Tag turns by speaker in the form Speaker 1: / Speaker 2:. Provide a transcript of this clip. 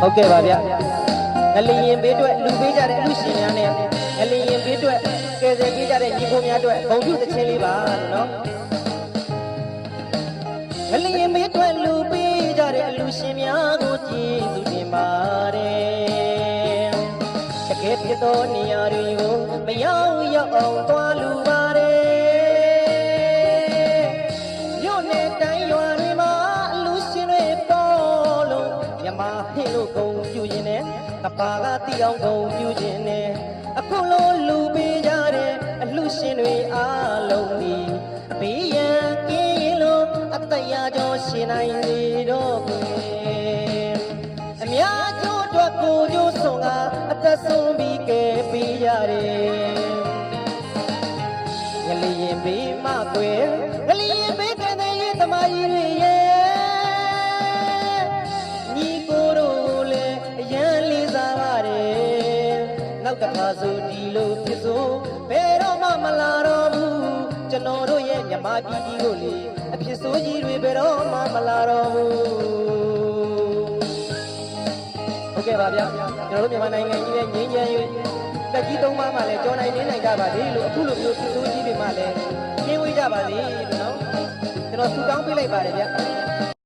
Speaker 1: ဟုတ်ကဲ့ပါဗျငလျင်ဘေးအတွက်လူပေးကြတဲ့အလူရှင်များနဲ့ငလျင်ဘေးအတွက်ကယ်ဆယ်ပေးကြတဲ့ညီကိုများအတွက်ဂုဏ်ပြုသခြင်းလေးပါနော်ငလျင်ဘေးအတွက်လူပေးကြတဲ့အလူရှင်များကိုကျေးဇူးတင်ပါတယ်တကယ်ဖြစ်သောနေရာတွေကိုမရောက်ရောက်အောင်သွား မြမဟင်းလို့ဂုံပြူရင်နဲ့ကပါကတိအောင်ဂုံပြူခြင်းနဲ့အခုလိုလူပေးကြတဲ့အလူရှင်တွေအားလုံးဒီအဘေးရန်ကင်းရင်လို့အတရာကြောရှင်နိုင်လေတော့ကွယ်အများကျိုးအတွက်ကိုကျိုးဆုံးကအသက်ဆုံးပြီးကဲပေးရတယ်ငလျင်ဘေးမကွယ်ငလျင် နောက်တစ်ခါဆိုဒီလိုဖြစ်စို့ဘယ်တော့မှမလာတော့ဘူးကျွန်တော်တို့ရဲ့မြမပြည်ကြီးကိုလေအဖြစ်ဆိုးကြီးတွေဘယ်တော့မှမလာတော့ဘူးဟုတ်ကဲ့ပါဗျာကျွန်တော်တို့မြန်မာနိုင်ငံကြီးရဲ့ငြိမ်းချမ်းရေးတက်ကြီးသုံးပါးမှလည်းကြော်နိုင်နေနိုင်ကြပါသေးလို့အခုလိုမျိုးဖြစ်ဆိုးကြီးတွေမှလည်းကျင်းဝေးကြပါစေလို့နော်ကျွန်တော်ဆူတောင်းပေးလိုက်ပါတယ်ဗျာ